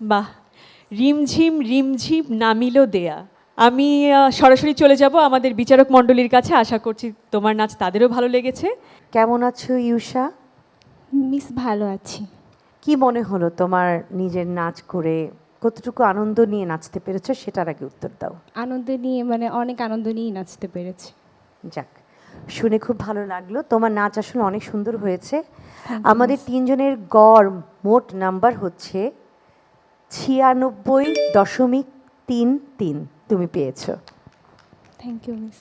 বাহ রিমঝিম রিমঝিম নামিল দেয়া। আমি সরাসরি চলে যাব আমাদের বিচারক মণ্ডলীর কাছে। আশা করছি তোমার নাচ তাদেরও ভালো লেগেছে। কেমন আছো ইউষা মিস ভালো আছি। কি মনে হলো তোমার নিজের নাচ করে? কতটুকু আনন্দ নিয়ে নাচতে পেরেছ সেটার আগে উত্তর দাও। আনন্দ নিয়ে মানে অনেক আনন্দ নিয়েই নাচতে পেরেছি। যাক শুনে খুব ভালো লাগল। তোমার নাচ আসলে অনেক সুন্দর হয়েছে। আমাদের তিনজনের গড় মোট নাম্বার হচ্ছে ছিয়ানব্বই দশমিক তিন তিন তুমি পেয়েছ। Thank you miss